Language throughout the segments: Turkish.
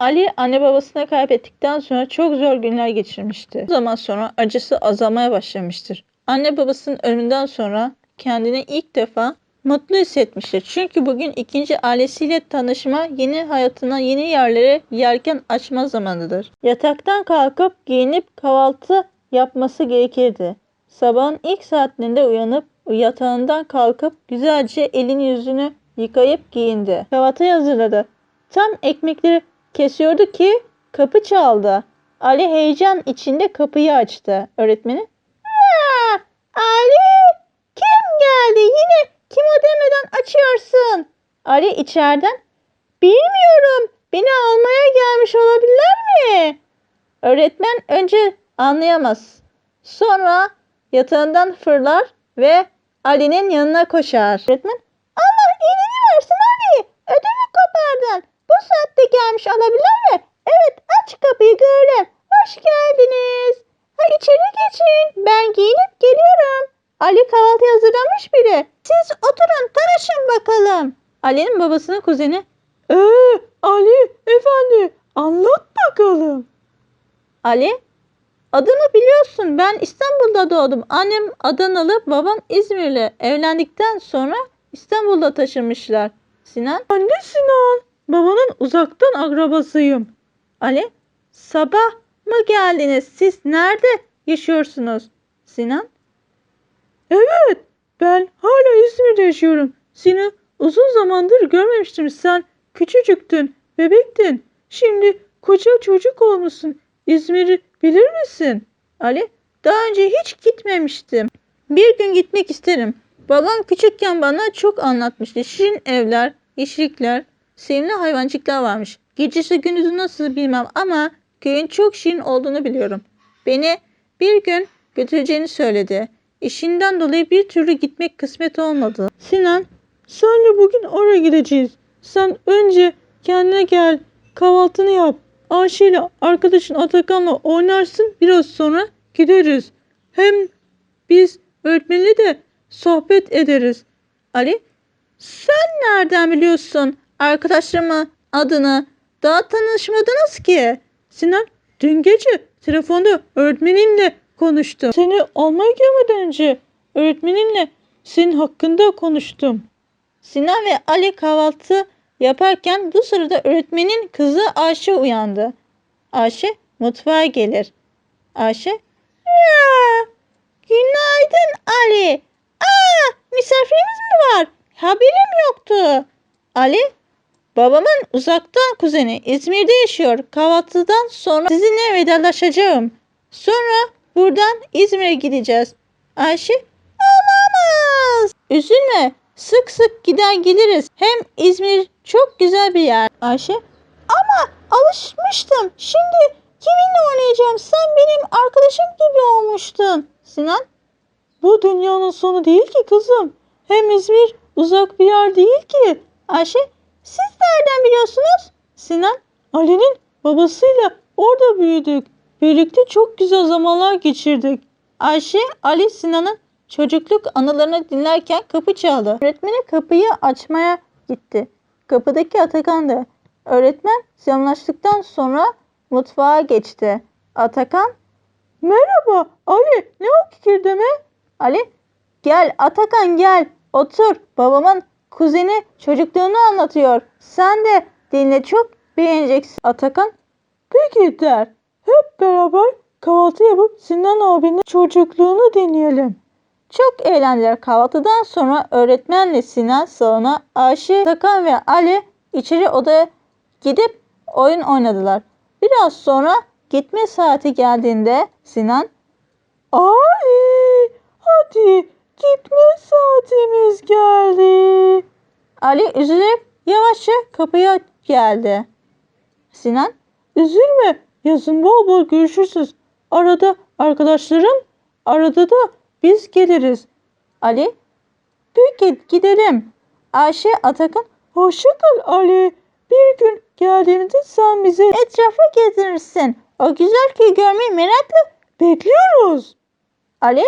Ali anne babasını kaybettikten sonra çok zor günler geçirmişti. O zaman sonra acısı azalmaya başlamıştır. Anne babasının ölümünden sonra kendini ilk defa mutlu hissetmiştir. Çünkü bugün ikinci ailesiyle tanışma, yeni hayatına yeni yerlere yelken açma zamanıdır. Yataktan kalkıp giyinip kahvaltı yapması gerekirdi. Sabahın ilk saatlerinde uyanıp yatağından kalkıp güzelce elini yüzünü yıkayıp giyindi. Kahvaltıyı hazırladı. Tam ekmekleri kesiyordu ki kapı çaldı. Ali heyecan içinde kapıyı açtı. Öğretmeni "Aa, Ali kim geldi yine kim o demeden açıyorsun? Ali içeriden bilmiyorum beni almaya gelmiş olabilirler mi? Öğretmen önce anlayamaz. Sonra yatağından fırlar ve Ali'nin yanına koşar. Öğretmen Allah iyiliğini versin Ali. Ödümü kopardın. Bu saatte gelmiş olabilir mi? Evet aç kapıyı görelim. Hoş geldiniz. Ha içeri geçin. Ben giyinip geliyorum. Ali kahvaltı hazırlamış bile. Siz oturun tanışın bakalım. Ali'nin babasının kuzeni. Ee Ali efendi anlat bakalım. Ali adımı biliyorsun ben İstanbul'da doğdum. Annem Adanalı babam İzmirli. Evlendikten sonra İstanbul'da taşınmışlar. Sinan? Anne Sinan. Babanın uzaktan akrabasıyım. Ali? Sabah mı geldiniz? Siz nerede yaşıyorsunuz? Sinan? Evet, ben hala İzmir'de yaşıyorum. Seni uzun zamandır görmemiştim. Sen küçücüktün, bebektin. Şimdi koca çocuk olmuşsun. İzmir'i bilir misin? Ali, daha önce hiç gitmemiştim. Bir gün gitmek isterim. Babam küçükken bana çok anlatmıştı. Şirin evler, yeşillikler, sevimli hayvancıklar varmış. Gecesi gündüzü nasıl bilmem ama köyün çok şirin olduğunu biliyorum. Beni bir gün götüreceğini söyledi. İşinden dolayı bir türlü gitmek kısmet olmadı. Sinan, senle bugün oraya gideceğiz. Sen önce kendine gel, kahvaltını yap. Ayşe ile arkadaşın Atakan'la oynarsın. Biraz sonra gideriz. Hem biz öğretmenle de sohbet ederiz. Ali, sen nereden biliyorsun arkadaşlarımın adını? Daha tanışmadınız ki. Sinan, dün gece telefonda öğretmenimle konuştum. Seni almaya gelmeden önce öğretmeninle senin hakkında konuştum. Sinan ve Ali kahvaltı yaparken bu sırada öğretmenin kızı Ayşe uyandı. Ayşe mutfağa gelir. Ayşe, "Aa, günaydın Ali. Aa, misafirimiz mi var? Haberim yoktu. Ali, babamın uzaktan kuzeni İzmir'de yaşıyor. Kahvaltıdan sonra sizinle vedalaşacağım. Sonra buradan İzmir'e gideceğiz. Ayşe, olamaz. Üzülme, sık sık gider geliriz. Hem İzmir çok güzel bir yer. Ayşe, ama alışmıştım. Şimdi kiminle oynayacağım? Sen benim arkadaşım gibi olmuştun. Sinan, bu dünyanın sonu değil ki kızım. Hem İzmir uzak bir yer değil ki. Ayşe, siz nereden biliyorsunuz? Sinan, Ali'nin babasıyla orada büyüdük. Birlikte çok güzel zamanlar geçirdik. Ayşe, Ali, Sinan'ın çocukluk anılarını dinlerken kapı çaldı. Öğretmeni kapıyı açmaya gitti. Kapıdaki Atakan da. Öğretmen selamlaştıktan sonra mutfağa geçti. Atakan, merhaba Ali ne o kikirdeme? Ali, gel Atakan gel otur babamın kuzeni çocukluğunu anlatıyor. Sen de dinle çok beğeneceksin. Atakan, peki der. Hep beraber kahvaltı yapıp Sinan abinin çocukluğunu dinleyelim. Çok eğlendiler. Kahvaltıdan sonra öğretmenle Sinan salona, Ayşe, Takan ve Ali içeri odaya gidip oyun oynadılar. Biraz sonra gitme saati geldiğinde Sinan Ali hadi gitme saatimiz geldi. Ali üzülüp yavaşça kapıya geldi. Sinan üzülme yazın bol bol görüşürsünüz. Arada arkadaşlarım arada da biz geliriz. Ali peki gidelim. Ayşe Atakan hoşça kal Ali. Bir gün geldiğimizde sen bizi etrafa gezdirirsin. O güzel köyü görmeyi merakla bekliyoruz. Ali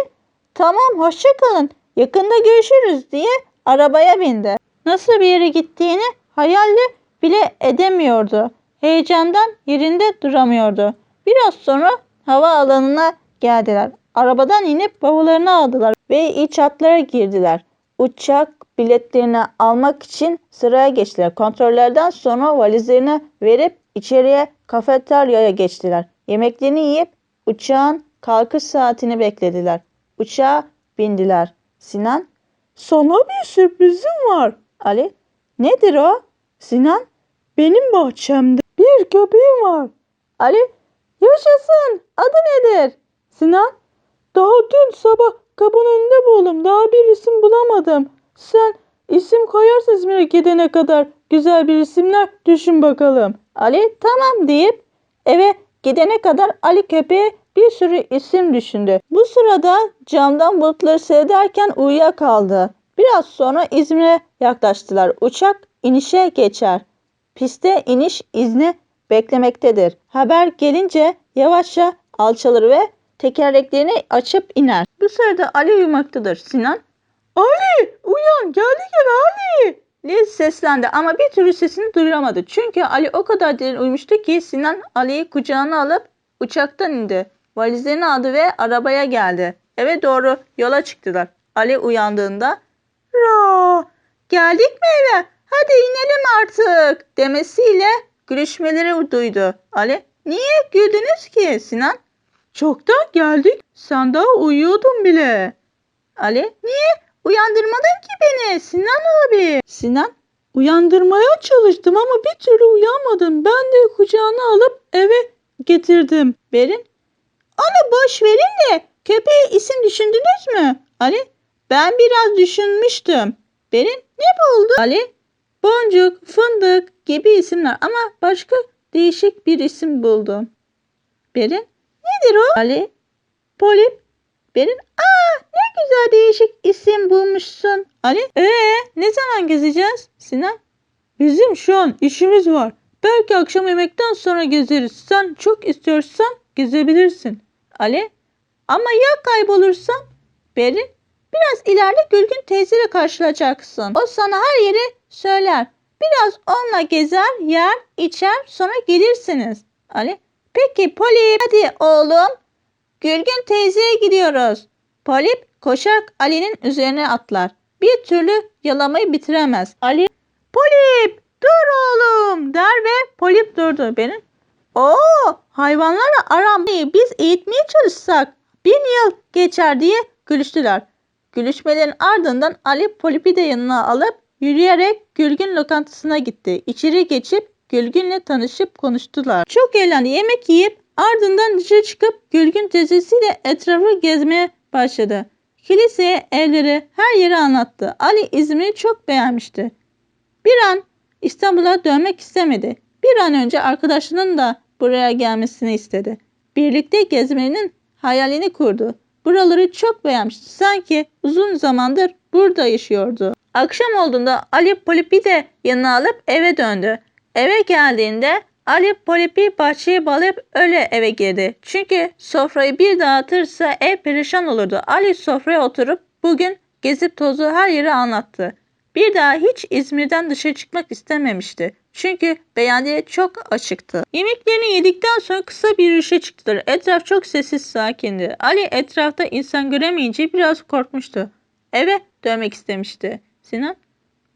tamam hoşça kalın. Yakında görüşürüz diye arabaya bindi. Nasıl bir yere gittiğini hayalle bile edemiyordu. heyecandan yerinde duramıyordu. Biraz sonra hava alanına geldiler. Arabadan inip bavullarını aldılar ve iç hatlara girdiler. Uçak biletlerini almak için sıraya geçtiler. Kontrollerden sonra valizlerini verip içeriye kafeteryaya geçtiler. Yemeklerini yiyip uçağın kalkış saatini beklediler. Uçağa bindiler. Sinan, sana bir sürprizim var. Ali, nedir o? Sinan, benim bahçemde bir köpeğim var. Ali, yaşasın. Adı nedir? Sinan, daha dün sabah kapının önünde buldum. Daha bir isim bulamadım. Sen isim koyarsın İzmir'e gidene kadar güzel bir isimler düşün bakalım. Ali tamam deyip eve gidene kadar Ali köpeğe bir sürü isim düşündü. Bu sırada camdan bulutları seyrederken uyuyakaldı. Biraz sonra İzmir'e yaklaştılar. Uçak inişe geçer. Piste iniş izni beklemektedir. Haber gelince yavaşça alçalır ve tekerleklerini açıp iner. Bu sırada Ali uyumaktadır. Sinan, Ali uyan geldi gel Ali diye seslendi ama bir türlü sesini duyuramadı. Çünkü Ali o kadar derin uyumuştu ki Sinan Ali'yi kucağına alıp uçaktan indi. Valizlerini aldı ve arabaya geldi. Eve doğru yola çıktılar. Ali uyandığında Ra geldik mi eve? Hadi inelim artık demesiyle gülüşmeleri duydu. Ali niye güldünüz ki Sinan? Çoktan geldik. Sen daha uyuyordun bile. Ali niye uyandırmadın ki beni Sinan abi? Sinan uyandırmaya çalıştım ama bir türlü uyanmadım. Ben de kucağına alıp eve getirdim. Berin onu boş verin de köpeğe isim düşündünüz mü? Ali ben biraz düşünmüştüm. Berin ne buldu? Ali boncuk, fındık gibi isimler ama başka değişik bir isim buldum. Berin nedir o? Ali Polip Berin aa ne güzel değişik isim bulmuşsun. Ali ee ne zaman gezeceğiz? Sinan bizim şu an işimiz var. Belki akşam yemekten sonra gezeriz. Sen çok istiyorsan gezebilirsin. Ali ama ya kaybolursam? Berin biraz ileride Gülgün teyzeyle karşılaşacaksın. O sana her yeri söyler. Biraz onunla gezer, yer, içer sonra gelirsiniz. Ali peki Polip hadi oğlum. Gülgün teyzeye gidiyoruz. Polip koşarak Ali'nin üzerine atlar. Bir türlü yalamayı bitiremez. Ali, Polip dur oğlum der ve Polip durdu. Benim, o hayvanlarla aram biz eğitmeye çalışsak bin yıl geçer diye gülüştüler. Gülüşmelerin ardından Ali Polip'i de yanına alıp yürüyerek Gülgün lokantasına gitti. İçeri geçip Gülgün'le tanışıp konuştular. Çok eğlendi. Yemek yiyip ardından dışarı çıkıp Gülgün teyzesiyle etrafı gezmeye başladı. Kiliseye, evleri, her yeri anlattı. Ali İzmir'i çok beğenmişti. Bir an İstanbul'a dönmek istemedi. Bir an önce arkadaşının da buraya gelmesini istedi. Birlikte gezmenin hayalini kurdu. Buraları çok beğenmişti. Sanki uzun zamandır burada yaşıyordu. Akşam olduğunda Ali Polip'i de yanına alıp eve döndü. Eve geldiğinde Ali Polip'i bahçeye bağlayıp öyle eve girdi. Çünkü sofrayı bir dağıtırsa ev perişan olurdu. Ali sofraya oturup bugün gezip tozu her yeri anlattı. Bir daha hiç İzmir'den dışarı çıkmak istememişti. Çünkü beğendiği çok açıktı. Yemeklerini yedikten sonra kısa bir yürüyüşe çıktılar. Etraf çok sessiz sakindi. Ali etrafta insan göremeyince biraz korkmuştu. Eve dönmek istemişti. Sinan?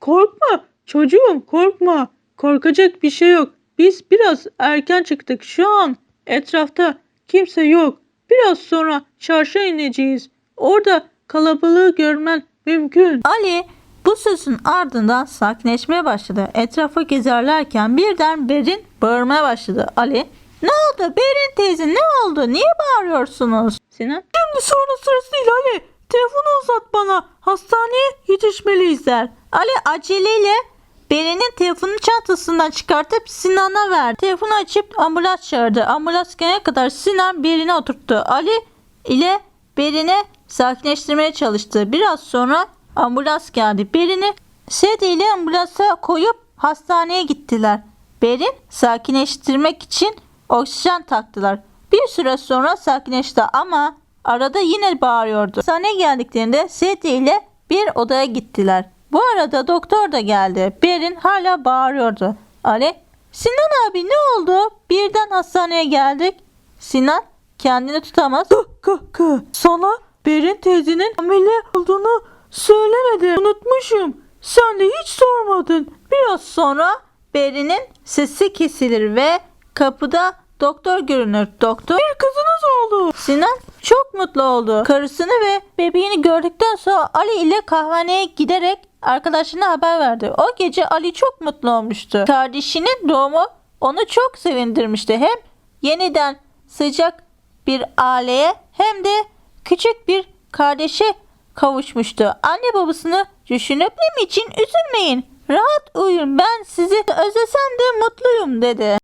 Korkma çocuğum korkma. Korkacak bir şey yok. Biz biraz erken çıktık. Şu an etrafta kimse yok. Biraz sonra çarşıya ineceğiz. Orada kalabalığı görmen mümkün. Ali bu sözün ardından sakinleşmeye başladı. Etrafı gezerlerken birden Berin bağırmaya başladı. Ali ne oldu Berin teyze ne oldu? Niye bağırıyorsunuz? Sinan Şimdi sonra sırası değil Ali. Telefonu uzat bana. Hastaneye yetişmeliyiz der. Ali aceleyle Berin'in telefonun çantasından çıkartıp Sinan'a verdi. Telefonu açıp ambulans çağırdı. Ambulans gelene kadar Sinan Berin'e oturttu. Ali ile Berin'i sakinleştirmeye çalıştı. Biraz sonra ambulans geldi. Berin'i sedyeyle ambulansa koyup hastaneye gittiler. Berin sakinleştirmek için oksijen taktılar. Bir süre sonra sakinleşti ama arada yine bağırıyordu. Hastaneye geldiklerinde sedye ile bir odaya gittiler. Bu arada doktor da geldi. Berin hala bağırıyordu. Ali Sinan abi ne oldu? Birden hastaneye geldik. Sinan kendini tutamaz. Kaka sana Berin teyzenin hamile olduğunu söylemedim. Unutmuşum. Sen de hiç sormadın. Biraz sonra Beri'nin sesi kesilir ve kapıda doktor görünür. Doktor Bir kızınız oldu. Sinan çok mutlu oldu. Karısını ve bebeğini gördükten sonra Ali ile kahvaneye giderek arkadaşına haber verdi. O gece Ali çok mutlu olmuştu. Kardeşinin doğumu onu çok sevindirmişti. Hem yeniden sıcak bir aileye hem de küçük bir kardeşe kavuşmuştu. Anne babasını düşünüp için üzülmeyin. Rahat uyuyun ben sizi özlesem de mutluyum dedi.